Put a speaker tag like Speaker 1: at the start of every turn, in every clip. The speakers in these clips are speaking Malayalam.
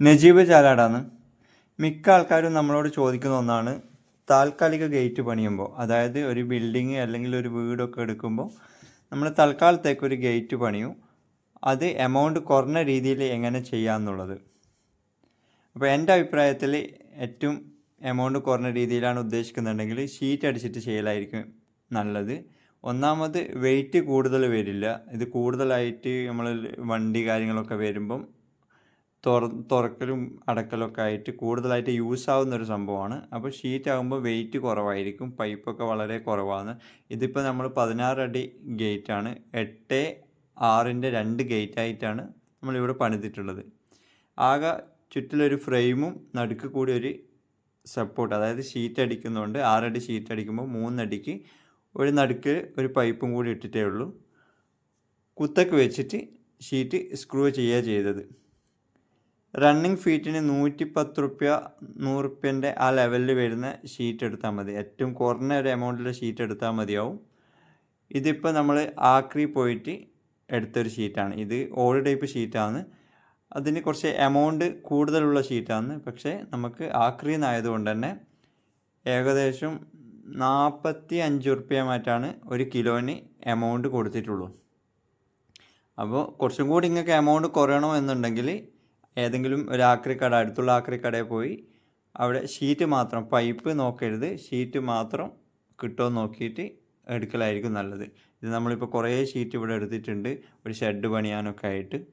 Speaker 1: നജീബ് ചാലാടാണ്. മിക്ക ആൾക്കാരും നമ്മളോട് ചോദിക്കുന്ന ഒന്നാണ് താൽക്കാലിക ഗേറ്റ് പണിയുമ്പോൾ അതായത് ഒരു ബിൽഡിങ് അല്ലെങ്കിൽ ഒരു വീടൊക്കെ എടുക്കുമ്പോൾ നമ്മൾ തൽക്കാലത്തേക്ക് ഒരു ഗേറ്റ് പണിയും. അത് എമൗണ്ട് കുറഞ്ഞ രീതിയിൽ എങ്ങനെ ചെയ്യാമെന്നുള്ളത് അപ്പോൾ എന്റെ അഭിപ്രായത്തിൽ ഏറ്റവും എമൗണ്ട് കുറഞ്ഞ രീതിയിലാണ് ഉദ്ദേശിക്കുന്നുണ്ടെങ്കിൽ ഷീറ്റ് അടിച്ചിട്ട് ചെയ്യലായിരിക്കും നല്ലത്. ഒന്നാമത് വെയിറ്റ് കൂടുതൽ വരില്ല. ഇത് കൂടുതലായിട്ട് നമ്മൾ വണ്ടി കാര്യങ്ങളൊക്കെ വരുമ്പം തുറ തുറക്കലും അടക്കലൊക്കെ ആയിട്ട് കൂടുതലായിട്ട് യൂസ് ആവുന്ന ഒരു സംഭവമാണ്. അപ്പോൾ ഷീറ്റ് ആകുമ്പോൾ വെയിറ്റ് കുറവായിരിക്കും പൈപ്പൊക്കെ വളരെ കുറവാണ് ഇതിപ്പോൾ നമ്മൾ പതിനാറ് അടി ഗേറ്റാണ് എട്ട് ആറിന്റെ രണ്ട് ഗേറ്റായിട്ടാണ് നമ്മളിവിടെ പണിതിട്ടുള്ളത്. ആകെ ചുറ്റിലൊരു ഫ്രെയിമും നടുക്ക് കൂടി ഒരു സപ്പോർട്ട് അതായത് ഷീറ്റ് അടിക്കുന്നതുകൊണ്ട് ആറടി ഷീറ്റ് അടിക്കുമ്പോൾ മൂന്നടിക്ക് ഒരു നടുക്ക് ഒരു പൈപ്പും കൂടി ഇട്ടിട്ടേ ഉള്ളൂ. കുത്തൊക്കെ വെച്ചിട്ട് ഷീറ്റ് സ്ക്രൂ ചെയ്യുക ചെയ്തത്. റണ്ണിങ് ഫീറ്റിന് നൂറ്റി പത്ത് റുപ്യ നൂറ് റുപ്യന്റെ ആ ലെവലിൽ വരുന്ന ഷീറ്റ് എടുത്താൽ മതി. ഏറ്റവും കുറഞ്ഞ ഒരു എമൗണ്ടിലെ ഷീറ്റ് എടുത്താൽ മതിയാവും. ഇതിപ്പോൾ നമ്മൾ ആക്രി പോയിട്ട് എടുത്തൊരു ഷീറ്റാണ് ഇത് ഓൾഡ് ടൈപ്പ് ഷീറ്റാണ് അതിന് കുറച്ച് എമൗണ്ട് കൂടുതലുള്ള ഷീറ്റാണ് പക്ഷേ നമുക്ക് ആക്രി എന്നായതുകൊണ്ട് തന്നെ ഏകദേശം നാൽപ്പത്തി അഞ്ച് മാറ്റാണ് ഒരു കിലോന് എമൗണ്ട് കൊടുത്തിട്ടുള്ളൂ. അപ്പോൾ കുറച്ചും കൂടി ഇങ്ങൾക്ക് എമൗണ്ട് കുറയണോ എന്നുണ്ടെങ്കിൽ ഏതെങ്കിലും ഒരു ആക്രിക്കട അടുത്തുള്ള ആക്രിക്കടയിൽ പോയി അവിടെ ഷീറ്റ് മാത്രം പൈപ്പ് നോക്കരുത്. ഷീറ്റ് മാത്രം കിട്ടുമോ നോക്കിയിട്ട് എടുക്കലായിരിക്കും നല്ലത്. ഇത് നമ്മളിപ്പോൾ കുറേ ഷീറ്റ് ഇവിടെ എടുത്തിട്ടുണ്ട്. ഒരു ഷെഡ് പണിയാനൊക്കെ ആയിട്ട്.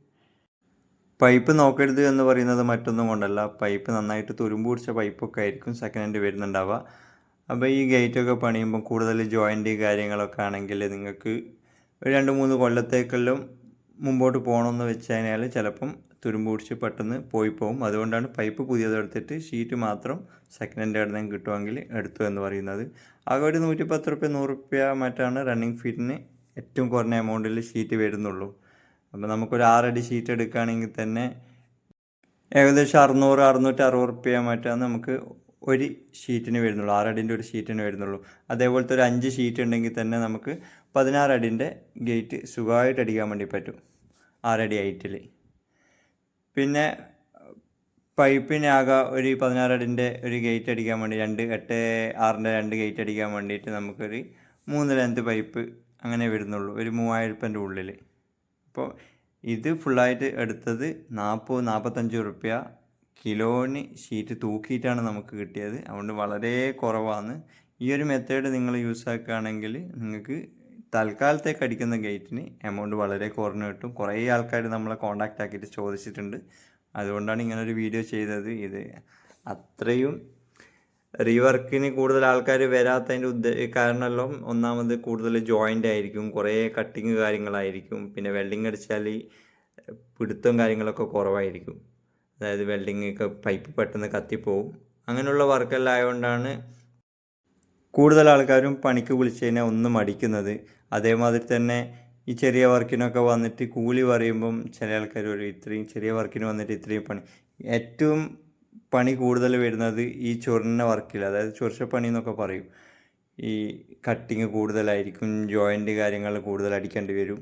Speaker 1: പൈപ്പ് നോക്കരുത് എന്ന് പറയുന്നത് മറ്റൊന്നും കൊണ്ടല്ല. പൈപ്പ് നന്നായിട്ട് തുരുമ്പ് പിടിച്ച പൈപ്പൊക്കെ ആയിരിക്കും സെക്കൻഡ് ഹാൻഡ് വരുന്നുണ്ടാവുക. അപ്പോൾ ഈ ഗേറ്റൊക്കെ പണിയുമ്പോൾ കൂടുതൽ ജോയിന്റ് കാര്യങ്ങളൊക്കെ ആണെങ്കിൽ നിങ്ങൾക്ക് ഒരു രണ്ട് മൂന്ന് കൊല്ലത്തേക്കെല്ലാം മുമ്പോട്ട് പോകണമെന്ന് വെച്ച് കഴിഞ്ഞാൽ ചിലപ്പം തുരുമ്പ് പിടിച്ച് പെട്ടെന്ന് പോയി പോകും. അതുകൊണ്ടാണ് പൈപ്പ് പുതിയത് എടുത്തിട്ട് ഷീറ്റ് മാത്രം സെക്കൻഡ് ഹാൻഡ് എവിടെ നിന്ന് കിട്ടുമെങ്കിൽ എടുത്തു എന്ന് പറയുന്നത്. ആകെ ഒരു നൂറ്റി പത്ത് റുപ്യ നൂറ് റുപ്യ മറ്റാണ് റണ്ണിങ് ഫീറ്റിന് ഏറ്റവും കുറഞ്ഞ എമൗണ്ടിൽ ഷീറ്റ് വരുന്നുള്ളൂ. അപ്പോൾ നമുക്കൊരു ആറടി ഷീറ്റ് എടുക്കുകയാണെങ്കിൽ തന്നെ ഏകദേശം അറുന്നൂറ് അറുന്നൂറ്റി അറുപത് റുപ്യ മറ്റാണ് നമുക്ക് ഒരു ഷീറ്റിന് വരുന്നുള്ളൂ. ആറടിന്റെ ഒരു ഷീറ്റിന് വരുന്നുള്ളൂ. അതേപോലത്തെ ഒരു അഞ്ച് ഷീറ്റ് ഉണ്ടെങ്കിൽ തന്നെ നമുക്ക് പതിനാറ് അടിന്റെ ഗേറ്റ് സുഖമായിട്ട് അടിക്കാൻ വേണ്ടി പറ്റും. ആറടി ഹൈറ്റിൽ. പിന്നെ പൈപ്പിനാകെ ഒരു പതിനാറ് അടിന്റെ ഒരു ഗേറ്റ് അടിക്കാൻ വേണ്ടി രണ്ട് എട്ട് ആറിന്റെ രണ്ട് ഗേറ്റ് അടിക്കാൻ വേണ്ടിയിട്ട് നമുക്കൊരു മൂന്ന് ലെന്ത് പൈപ്പ് അങ്ങനെ വരുന്നുള്ളൂ ഒരു മൂവായിരം ഉറുപ്പ്യന്റെ ഉള്ളിൽ. അപ്പോൾ ഇത് ഫുള്ളായിട്ട് എടുത്തത് നാൽപ്പത് നാൽപ്പത്തഞ്ച് റുപ്യ കിലോന് ഷീറ്റ് തൂക്കിയിട്ടാണ് നമുക്ക് കിട്ടിയത്. അതുകൊണ്ട് വളരെ കുറവാണ്. ഈ ഒരു മെത്തേഡ് നിങ്ങൾ യൂസ് ആക്കുകയാണെങ്കിൽ നിങ്ങൾക്ക് തൽക്കാലത്തേക്ക് കടിക്കുന്ന ഗേറ്റിന് എമൗണ്ട് വളരെ കുറഞ്ഞു കിട്ടും. കുറേ ആൾക്കാർ നമ്മളെ കോണ്ടാക്റ്റ് ആക്കിയിട്ട് ചോദിച്ചിട്ടുണ്ട്. അതുകൊണ്ടാണ് ഇങ്ങനെ ഒരു വീഡിയോ ചെയ്തത്. ഇത് അത്രയും റീവർക്കിന് കൂടുതൽ ആൾക്കാർ വരാത്തതിന്റെ ഉദ്ദേ കാരണമല്ലോ ഒന്നാമത് കൂടുതൽ ജോയിന്റ് ആയിരിക്കും. കുറേ കട്ടിങ് കാര്യങ്ങളായിരിക്കും. പിന്നെ വെൽഡിങ് അടിച്ചാൽ പിടുത്തം കാര്യങ്ങളൊക്കെ കുറവായിരിക്കും. അതായത് വെൽഡിങ് ഒക്കെ പൈപ്പ് പെട്ടെന്ന് കത്തിപ്പോവും. അങ്ങനെയുള്ള വർക്കെല്ലാം ആയതുകൊണ്ടാണ് കൂടുതൽ ആൾക്കാരും പണിക്ക് വിളിച്ചു കഴിഞ്ഞാൽ ഒന്നും മടിക്കുന്നത്. അതേമാതിരി തന്നെ ഈ ചെറിയ വർക്കിനൊക്കെ വന്നിട്ട് കൂലി പറയുമ്പം ചില ആൾക്കാർ ഒരു ഇത്രയും ചെറിയ വർക്കിന് വന്നിട്ട് ഇത്രയും പണി. ഏറ്റവും പണി കൂടുതൽ വരുന്നത് ഈ ചൊറിഞ്ഞ വർക്കിൽ അതായത് ചൊറിച്ചപ്പണി എന്നൊക്കെ പറയും. ഈ കട്ടിങ് കൂടുതലായിരിക്കും ജോയിന്റ് കാര്യങ്ങൾ കൂടുതൽ അടിക്കേണ്ടി വരും.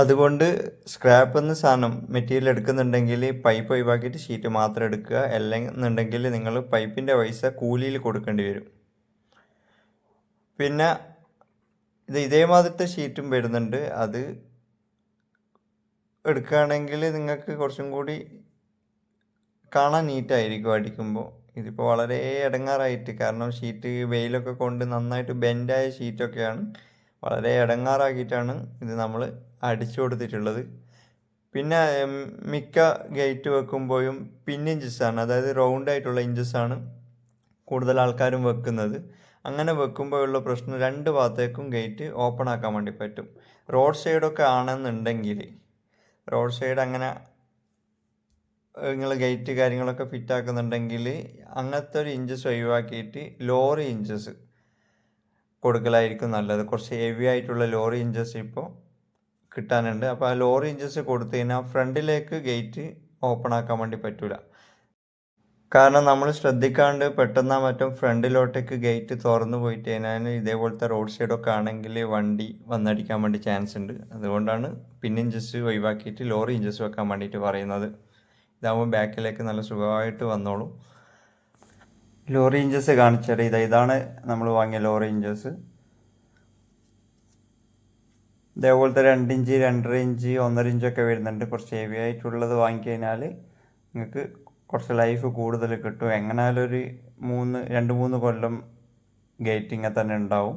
Speaker 1: അതുകൊണ്ട് സ്ക്രാപ്പ് എന്ന സാധനം മെറ്റീരിയൽ എടുക്കുന്നുണ്ടെങ്കിൽ പൈപ്പ് ഒഴിവാക്കിയിട്ട് ഷീറ്റ് മാത്രം എടുക്കുക. അല്ലെന്നുണ്ടെങ്കിൽ നിങ്ങൾ പൈപ്പിന്റെ പൈസ കൂലിയിൽ കൊടുക്കേണ്ടി വരും. പിന്നെ ഇത് ഇതേമാതിരത്തെ ഷീറ്റും വരുന്നുണ്ട്. അത് എടുക്കുകയാണെങ്കിൽ നിങ്ങൾക്ക് കുറച്ചും കൂടി കാണാൻ നീറ്റായിരിക്കും അടിക്കുമ്പോൾ. ഇതിപ്പോൾ വളരെ ഇടങ്ങാറായിട്ട് കാരണം ഷീറ്റ് വെയിലൊക്കെ കൊണ്ട് നന്നായിട്ട് ബെൻഡായ ഷീറ്റൊക്കെയാണ് വളരെ ഇടങ്ങാറാക്കിയിട്ടാണ് ഇത് നമ്മൾ അടിച്ചു കൊടുത്തിട്ടുള്ളത്. പിന്നെ മിക്ക ഗേറ്റ് വെക്കുമ്പോഴും പിൻ ഇഞ്ചസാണ് അതായത് റൗണ്ട് ആയിട്ടുള്ള ഇഞ്ചസാണ് കൂടുതൽ ആൾക്കാരും വെക്കുന്നത്. അങ്ങനെ വെക്കുമ്പോഴുള്ള പ്രശ്നം രണ്ട് ഭാഗത്തേക്കും ഗേറ്റ് ഓപ്പൺ ആക്കാൻ വേണ്ടി പറ്റും. റോഡ് സൈഡൊക്കെ ആണെന്നുണ്ടെങ്കിൽ റോഡ് സൈഡ് അങ്ങനെ നിങ്ങൾ ഗേറ്റ് കാര്യങ്ങളൊക്കെ ഫിറ്റ് ആക്കുന്നുണ്ടെങ്കിൽ അങ്ങനത്തെ ഒരു ഇഞ്ചസ് ഒഴിവാക്കിയിട്ട് ലോറി ഇഞ്ചസ് കൊടുക്കലായിരിക്കും നല്ലത്. കുറച്ച് ഹെവി ആയിട്ടുള്ള ലോറി ഇഞ്ചസ് ഇപ്പോൾ കിട്ടാനുണ്ട്. അപ്പോൾ ആ ലോറി ഇഞ്ചസ് കൊടുത്തു കഴിഞ്ഞാൽ ഫ്രണ്ടിലേക്ക് ഗേറ്റ് ഓപ്പൺ ആക്കാൻ വേണ്ടി പറ്റൂല. കാരണം നമ്മൾ ശ്രദ്ധിക്കാണ്ട് പെട്ടെന്ന് മറ്റും ഫ്രണ്ടിലോട്ടേക്ക് ഗേറ്റ് തുറന്നു പോയിട്ട് കഴിഞ്ഞാൽ ഇതേപോലത്തെ റോഡ് സൈഡൊക്കെ ആണെങ്കിൽ വണ്ടി വന്നടിക്കാൻ വേണ്ടി ചാൻസ് ഉണ്ട്. അതുകൊണ്ടാണ് പിൻ ഇഞ്ചസ് ഒഴിവാക്കിയിട്ട് ലോറി ഇഞ്ചസ് വെക്കാൻ വേണ്ടിയിട്ട് പറയുന്നത്. ഇതാകുമ്പോൾ ബാക്കിലേക്ക് നല്ല സുഖമായിട്ട് വന്നോളും. ലോറി ഇഞ്ചസ് കാണിച്ചാൽ ഇതാ ഇതാണ് നമ്മൾ വാങ്ങിയ ലോറി ഇഞ്ചസ്. ഇതേപോലത്തെ രണ്ട് ഇഞ്ച് രണ്ടര ഇഞ്ച് ഒന്നര ഇഞ്ചൊക്കെ വരുന്നുണ്ട്. കുറച്ച് ഹെവി ആയിട്ടുള്ളത് വാങ്ങിക്കഴിഞ്ഞാൽ നിങ്ങൾക്ക് കുറച്ച് ലൈഫ് കൂടുതൽ കിട്ടും. എങ്ങനെയാലും ഒരു മൂന്ന് രണ്ട് മൂന്ന് കൊല്ലം ഗേറ്റിങ്ങ തന്നെ ഉണ്ടാവും.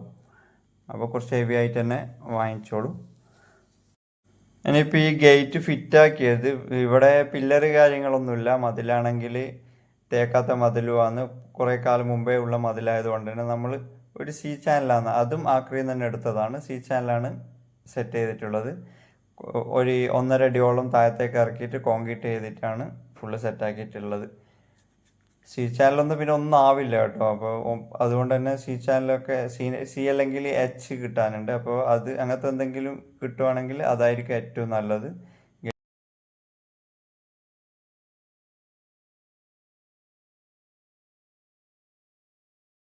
Speaker 1: അപ്പോൾ കുറച്ച് ഹെവി ആയിട്ട് തന്നെ വാങ്ങിച്ചോളൂ. ഇനിയിപ്പോൾ ഈ ഗേറ്റ് ഫിറ്റാക്കിയത് ഇവിടെ പില്ലർ കാര്യങ്ങളൊന്നുമില്ല. മതിലാണെങ്കിൽ തേക്കാത്ത മതിലുമാണ് കുറേ കാലം മുമ്പേ ഉള്ള മതിലായതുകൊണ്ട് തന്നെ നമ്മൾ ഒരു സി ചാനലാണ് അതും ആക്രിയിൽ തന്നെ എടുത്തതാണ്. സി ചാനലാണ് സെറ്റ് ചെയ്തിട്ടുള്ളത്. ഒരു ഒന്നര അടിയോളം താഴത്തേക്ക് ഇറക്കിയിട്ട് കോൺക്രീറ്റ് ചെയ്തിട്ടാണ് ഫുള്ള് സെറ്റാക്കിയിട്ടുള്ളത് സി ചാനലൊന്നും പിന്നെ ഒന്നും ആവില്ല കേട്ടോ. അപ്പോൾ അതുകൊണ്ട് തന്നെ സി ചാനലൊക്കെ സി സി അല്ലെങ്കിൽ എച്ച് കിട്ടാനുണ്ട്. അപ്പോൾ അത് അങ്ങനത്തെ എന്തെങ്കിലും കിട്ടുവാണെങ്കിൽ അതായിരിക്കും ഏറ്റവും നല്ലത്.